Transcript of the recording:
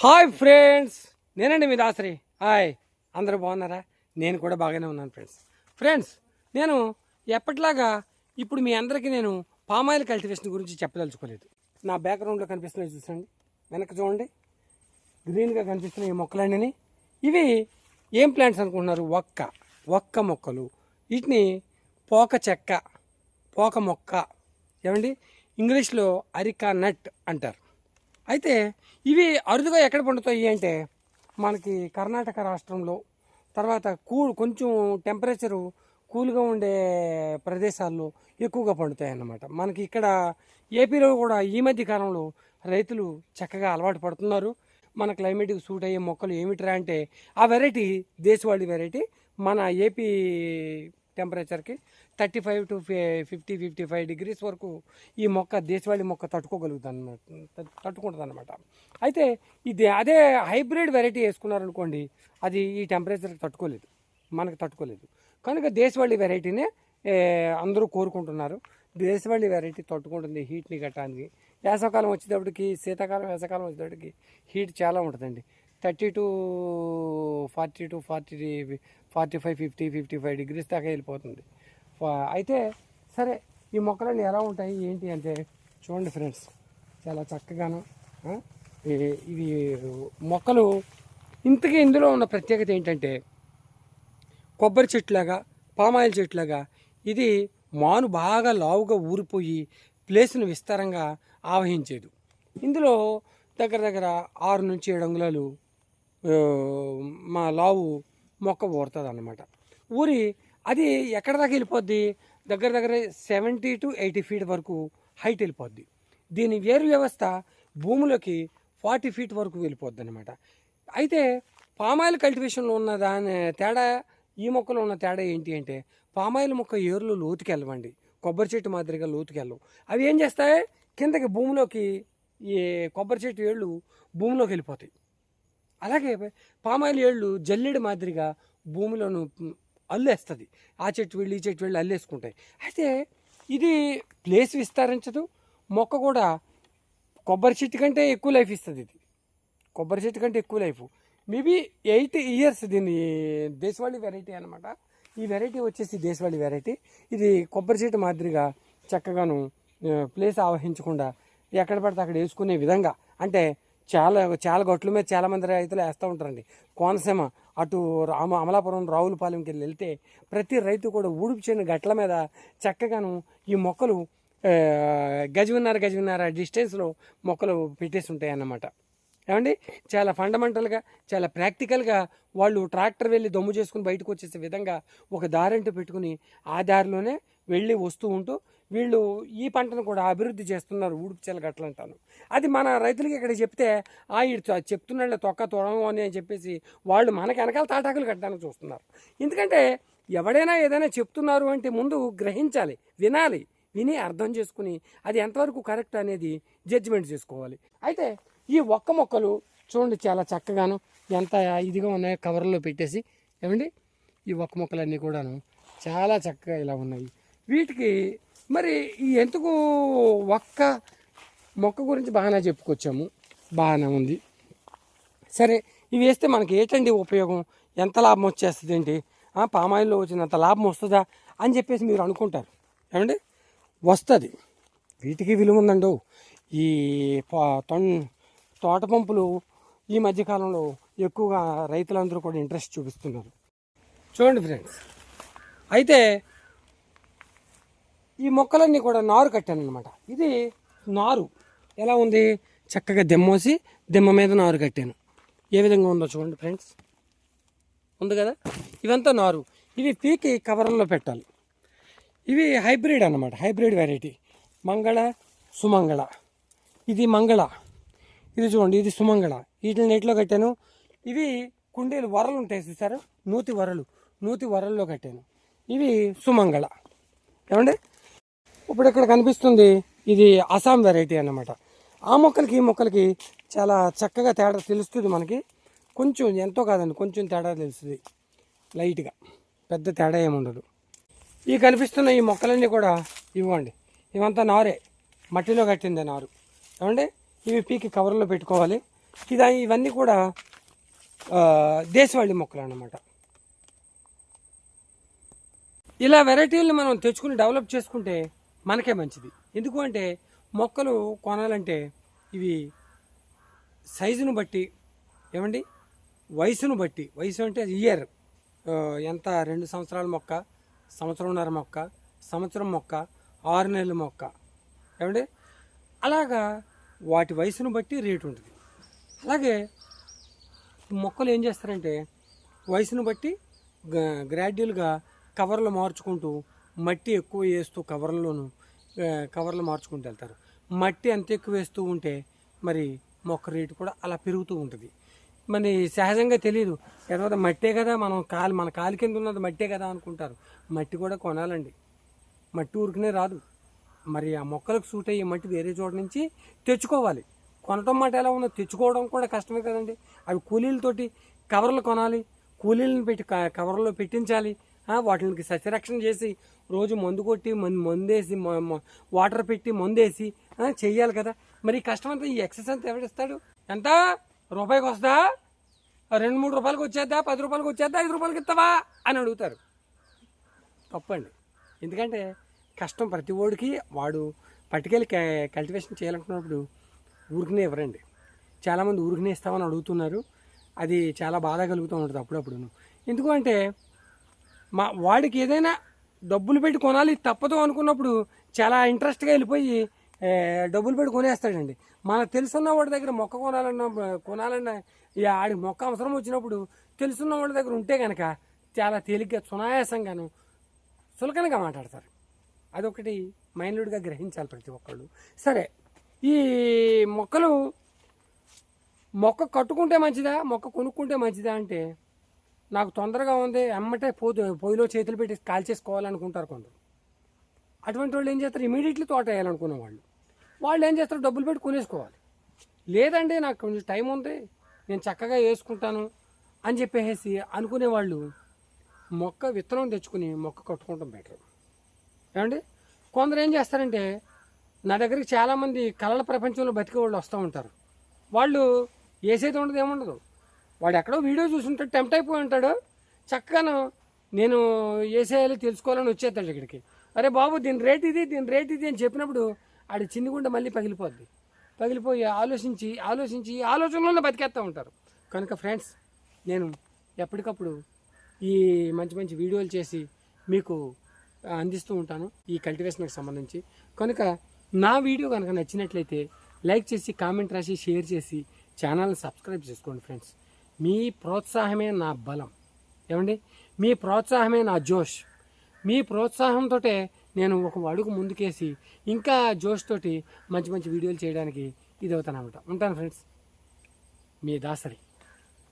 Hi friends. నేనండి మీ Dasari. Hi. అందరూ బాగున్నారా? నేను కూడా బాగానే ఉన్నాను ఫ్రెండ్స్. ఫ్రెండ్స్ నేను ఎప్పటిలాగా ఇప్పుడు మీ అందరికీ నేను పామాయిల్ కల్టివేషన్ గురించి చెప్పదలుచుకోలేదు. నా బ్యాక్గ్రౌండ్లో కనిపిస్తున్నాయి చూసండి. వెనక్కి చూడండి. గ్రీన్గా కనిపిస్తున్న ఈ మొక్కలన్నీ ఇవి ఏం ప్లాంట్స్ అనుకుంటున్నారు? ఒక్క ఒక్క మొక్కలు. వీటిని పోక చెక్క పోక మొక్క. ఏమండి? ఇంగ్లీష్లో అరికా నట్ అంటారు. అయితే ఇవి అరుదుగా ఎక్కడ పండుతాయి అంటే మనకి కర్ణాటక రాష్ట్రంలో తర్వాత కూల్ కొంచెం టెంపరేచరు కూల్గా ఉండే ప్రదేశాల్లో ఎక్కువగా పండుతాయి అన్నమాట మనకి ఇక్కడ ఏపీలో కూడా ఈ మధ్య కాలంలో రైతులు చక్కగా అలవాటు పడుతున్నారు. మన క్లైమేట్కి సూట్ అయ్యే మొక్కలు ఏమిట్రా అంటే ఆ వెరైటీ దేశవాళీ వెరైటీ మన AP టెంపరేచర్కి thirty five to fifty fifty five degrees వరకు ఈ మొక్క దేశవాళీ మొక్క తట్టుకోగలుగుతుంది అనమాట తట్టుకుంటుంది అనమాట అయితే ఇది అదే హైబ్రిడ్ వెరైటీ వేసుకున్నారనుకోండి అది ఈ టెంపరేచర్కి తట్టుకోలేదు మనకు తట్టుకోలేదు. కనుక దేశవాళీ వెరైటీనే అందరూ కోరుకుంటున్నారు. దేశవాళీ వెరైటీ తట్టుకుంటుంది హీట్ని గట్టానికి వేసవకాలం వచ్చేటప్పటికి శీతాకాలం వేసవకాలం వచ్చేటప్పటికి హీట్ చాలా ఉంటుందండి. Thirty to forty to forty forty five fifty fifty five degrees దాకా వెళ్ళిపోతుంది. అయితే సరే ఈ మొక్కలన్నీ ఎలా ఉంటాయి? ఏంటి అంటే చూడండి ఫ్రెండ్స్ చాలా చక్కగాను ఇవి మొక్కలు ఇంతకీ ఇందులో ఉన్న ప్రత్యేకత ఏంటంటే కొబ్బరి చెట్లాగా పామాయిల్ చెట్లాగా ఇది మాను బాగా లావుగా ఊరిపోయి ప్లేస్ను విస్తారంగా ఆవహించేది. ఇందులో దగ్గర దగ్గర ఆరు నుంచి ఏడు అంగుళాలు మా లావు మొక్క ఊరుతుంది అన్నమాట ఊరి అది ఎక్కడ దాకా వెళ్ళిపోద్ది? దగ్గర దగ్గర సెవెంటీ టు ఎయిటీ ఫీట్ వరకు హైట్ వెళ్ళిపోద్ది. దీని వేరు వ్యవస్థ భూమిలోకి ఫార్టీ ఫీట్ వరకు వెళ్ళిపోద్ది అనమాట అయితే పామాయిల్ కల్టివేషన్లో ఉన్న దాని తేడా ఈ మొక్కలో ఉన్న తేడా ఏంటి అంటే పామాయిల్ మొక్క ఏర్లు లోతుకి వెళ్ళవండి కొబ్బరి చెట్టు మాదిరిగా లోతుకి వెళ్ళవు అవి ఏం చేస్తాయి? కిందకి భూమిలోకి ఈ కొబ్బరి చెట్టు ఏళ్ళు భూమిలోకి వెళ్ళిపోతాయి. అలాగే పామాయిల్ ఏళ్ళు జల్లెడి మాదిరిగా భూమిలోను అల్లేస్తుంది. ఆ చెట్టు వెళ్ళి ఈ చెట్టు వెళ్ళి అల్లేసుకుంటాయి. అయితే ఇది ప్లేస్ విస్తరించదు మొక్క కూడా కొబ్బరి చెట్టు కంటే ఎక్కువ లైఫ్ ఇస్తుంది ఇది. కొబ్బరి చెట్టు కంటే ఎక్కువ లైఫ్. మేబీ ఎయిట్ ఇయర్స్ దీని దేశవాళీ వెరైటీ అనమాట ఈ వెరైటీ వచ్చేసి దేశవాళీ వెరైటీ. ఇది కొబ్బరి చెట్టు మాదిరిగా చక్కగాను ప్లేస్ ఆవహించకుండా ఎక్కడ పడితే అక్కడ వేసుకునే విధంగా. అంటే చాలా చాలా గట్ల మీద చాలా మంది రైతులు వేస్తూ ఉంటారండి. కోనసీమ అటు రామ అమలాపురం రావులపాలెంకి వెళ్ళి వెళ్తే ప్రతి రైతు కూడా ఊడుపు చేయని గట్ల మీద చక్కగాను ఈ మొక్కలు గజవిన్నర గజవిన్నర డిస్టెన్స్లో మొక్కలు పెట్టేసి ఉంటాయి అన్నమాట ఏమండి? చాలా ఫండమెంటల్గా చాలా ప్రాక్టికల్గా వాళ్ళు ట్రాక్టర్ వెళ్ళి దమ్ము చేసుకుని బయటకు వచ్చేసే విధంగా ఒక దారంటూ పెట్టుకుని ఆ దారిలోనే వెళ్ళి వస్తూ ఉంటూ వీళ్ళు ఈ పంటను కూడా అభివృద్ధి చేస్తున్నారు ఊడుపుచెల గట్ల అంటాను. అది మన రైతులకి ఇక్కడ చెప్తే ఆ ఇటు చెప్తున్నాళ్ళే తొక్క తొడము అని అని చెప్పేసి వాళ్ళు మనకి వెనకాల తాటాకులు కట్టడానికి చూస్తున్నారు. ఎందుకంటే ఎవడైనా ఏదైనా చెప్తున్నారు అంటే ముందు గ్రహించాలి వినాలి విని అర్థం చేసుకుని అది ఎంతవరకు కరెక్ట్ అనేది జడ్జిమెంట్ చేసుకోవాలి. అయితే ఈ ఒక్క మొక్కలు చూడండి చాలా చక్కగాను ఎంత ఇదిగా ఉన్నాయో కవర్లో పెట్టేసి ఏమండి? ఈ ఒక్క మొక్కలన్నీ కూడాను చాలా చక్కగా ఇలా ఉన్నాయి. వీటికి మరి ఎందుకు ఒక్క మొక్క గురించి బాగానే చెప్పుకొచ్చాము? బాగానే ఉంది. సరే ఇవి వేస్తే మనకి ఏంటండి ఉపయోగం? ఎంత లాభం వచ్చేస్తుంది ఏంటి? ఆ, పామాయిల్లో వచ్చినంత లాభం వస్తుందా అని చెప్పేసి మీరు అనుకుంటారు. ఏమండి? వస్తుంది. వీటికి విలువ ఉందండు? ఈ తోట పంపులు ఈ మధ్యకాలంలో ఎక్కువగా రైతులందరూ కూడా ఇంట్రెస్ట్ చూపిస్తున్నారు. చూడండి ఫ్రెండ్స్. అయితే ఈ మొక్కలన్నీ కూడా నారు కట్టాను అనమాట ఇది నారు. ఎలా ఉంది? చక్కగా దెమ్మోసి దెమ్మ మీద నారు కట్టాను. ఏ విధంగా ఉందో చూడండి ఫ్రెండ్స్. ఉంది కదా? ఇవంతా నారు. ఇవి పీకి కవర్లో పెట్టాలి. ఇవి హైబ్రిడ్ అన్నమాట. Hybrid variety. మంగళ సుమంగళ. ఇది మంగళ. ఇది చూడండి ఇది సుమంగళ. వీటిని నీటిలో కట్టాను. ఇవి కుండీలు వరలు ఉంటాయి చూసారు? నూతి వరలు. నూతి వరల్లో కట్టాను. ఇవి సుమంగళ. ఏమండి? ఇప్పుడు ఇక్కడ కనిపిస్తుంది ఇది అస్సాం వెరైటీ అన్నమాట. ఆ మొక్కలకి ఈ మొక్కలకి చాలా చక్కగా తేడా తెలుస్తుంది మనకి. కొంచెం ఎంతో కాదండి కొంచెం తేడా తెలుస్తుంది. లైట్గా. పెద్ద తేడా ఏముండదు ఈ కనిపిస్తున్న ఈ మొక్కలన్నీ కూడా ఇవ్వండి. ఇవంతా నారే. మట్టిలో కట్టిందే నారు. ఏమండి? ఇవి పీకి కవర్లో పెట్టుకోవాలి. ఇది ఇవన్నీ కూడా దేశవాళి దేశవాళీ మొక్కలు అన్నమాట. ఇలా వెరైటీలను మనం తెచ్చుకుని డెవలప్ చేసుకుంటే మనకే మంచిది. ఎందుకు అంటే మొక్కలు కొనాలంటే ఇవి సైజును బట్టి ఏమండి? వయసును బట్టి వయసు అంటే ఇయర్ ఎంత? రెండు సంవత్సరాల మొక్క సంవత్సరంన్నర మొక్క సంవత్సరం మొక్క ఆరు నెలల మొక్క ఏమండి? అలాగా వాటి వయసును బట్టి రేటు ఉంటుంది. అలాగే మొక్కలు ఏం చేస్తారంటే వయసును బట్టి గ- గ్రాడ్యువల్గా కవర్లు మార్చుకుంటూ మట్టి ఎక్కువ వేస్తూ కవర్లోనూ కవర్లు మార్చుకుంటూ వెళ్తారు. మట్టి ఎంత ఎక్కువ వేస్తూ ఉంటే మరి మొక్క రేటు కూడా అలా పెరుగుతూ ఉంటుంది. మరి సహజంగా తెలియదు తర్వాత మట్టే కదా మనం కాలు మన కాలు కింద ఉన్నది మట్టే కదా అనుకుంటారు. మట్టి కూడా కొనాలండి. మట్టి ఊరికనే రాదు. మరి ఆ మొక్కలకు సూట్ అయ్యే మట్టి వేరే చోట నుంచి తెచ్చుకోవాలి. కొనటం మాట ఎలా ఉన్నది తెచ్చుకోవడం కూడా కష్టమే కదండి. అవి కూలీలతోటి కవర్లు కొనాలి. కూలీలను పెట్టి క- కవర్లో పెట్టించాలి. వాటికి సస్యరక్షణ చేసి రోజు మందు కొట్టి మందు మందేసి వాటర్ పెట్టి మందేసి చెయ్యాలి కదా. మరి కష్టం అంతా ఈ ఎక్సర్సైజ్ అంతా ఎవరిస్తాడు ఎంత? రూపాయికి వస్తా రెండు మూడు రూపాయలకి వచ్చేద్దా? పది రూపాయలకి వచ్చేద్దా? ఐదు రూపాయలకి ఇస్తావా? అని అడుగుతారు. తప్పండి. ఎందుకంటే కష్టం ప్రతి ఓడికి వాడు పట్టుకెళ్ళి కల్టివేషన్ చేయాలనుకున్నప్పుడు ఊరికనే ఇవ్వరండి. చాలామంది ఊరికనే ఇస్తామని అడుగుతున్నారు. అది చాలా బాధ కలుగుతూ ఉంటుంది అప్పుడప్పుడు ఎందుకు అంటే మా వాడికి ఏదైనా డబ్బులు పెట్టి కొనాలి తప్పదు అనుకున్నప్పుడు చాలా ఇంట్రెస్ట్గా వెళ్ళిపోయి డబ్బులు పెట్టి కొనేస్తాడండి. మనకు తెలుసున్న వాడి దగ్గర మొక్క కొనాలన్న కొనాలన్న ఈ ఆడి మొక్క అవసరం వచ్చినప్పుడు తెలుసున్న వాడి దగ్గర ఉంటే కనుక చాలా తేలిగ్గా సునాయాసంగాను చులకనగా మాట్లాడతారు. అదొకటి మైండ్గా గ్రహించాలి ప్రతి ఒక్కళ్ళు. సరే ఈ మొక్కలు మొక్క కట్టుకుంటే మంచిదా మొక్క కొనుక్కుంటే మంచిదా అంటే నాకు తొందరగా ఉంది అమ్మటే పోతు పొయ్యిలో చేతులు పెట్టి కాల్చేసుకోవాలనుకుంటారు కొందరు. అటువంటి వాళ్ళు ఏం చేస్తారు? ఇమీడియట్లీ తోట వేయాలనుకునే వాళ్ళు. వాళ్ళు ఏం చేస్తారు? డబ్బులు పెట్టి కొనేసుకోవాలి. లేదండి నాకు కొంచెం టైం ఉంది నేను చక్కగా వేసుకుంటాను అని చెప్పేసి అనుకునే వాళ్ళు మొక్క విత్తనం తెచ్చుకుని మొక్క కట్టుకోవడం బెటర్. ఏమండి? కొందరు ఏం చేస్తారంటే నా దగ్గరికి చాలామంది కళల ప్రపంచంలో బతికే వాళ్ళు వస్తూ ఉంటారు. వాళ్ళు వేసేది ఉండదు ఏముండదు. వాడు ఎక్కడో వీడియో చూసుంటాడు టెంప్ట్ అయిపోయి ఉంటాడు. చక్కగా నేను వేసేయాలి తెలుసుకోవాలని వచ్చేస్తాడు ఇక్కడికి. అరే బాబు దీని రేట్ ఇది దీని రేట్ ఇది అని చెప్పినప్పుడు ఆడి చిన్నగుండె మళ్ళీ పగిలిపోద్ది. పగిలిపోయి ఆలోచించి ఆలోచించి ఆలోచనలోనే బతికేస్తూ ఉంటారు. కనుక ఫ్రెండ్స్ నేను ఎప్పటికప్పుడు ఈ మంచి మంచి వీడియోలు చేసి మీకు అందిస్తూ ఉంటాను ఈ కల్టివేషన్కి సంబంధించి. కనుక నా వీడియో కనుక నచ్చినట్లయితే లైక్ చేసి కామెంట్ రాసి షేర్ చేసి ఛానల్ని సబ్స్క్రైబ్ చేసుకోండి ఫ్రెండ్స్. మీ ప్రోత్సాహమే నా బలం. ఏమండి? మీ ప్రోత్సాహమే నా జోష్. మీ ప్రోత్సాహంతో నేను ఒక అడుగు ముందుకేసి ఇంకా జోష్ తోటి మంచి మంచి వీడియోలు చేయడానికి ఇది అవుతాను అనమాట ఉంటాను ఫ్రెండ్స్. మీ దాసరి.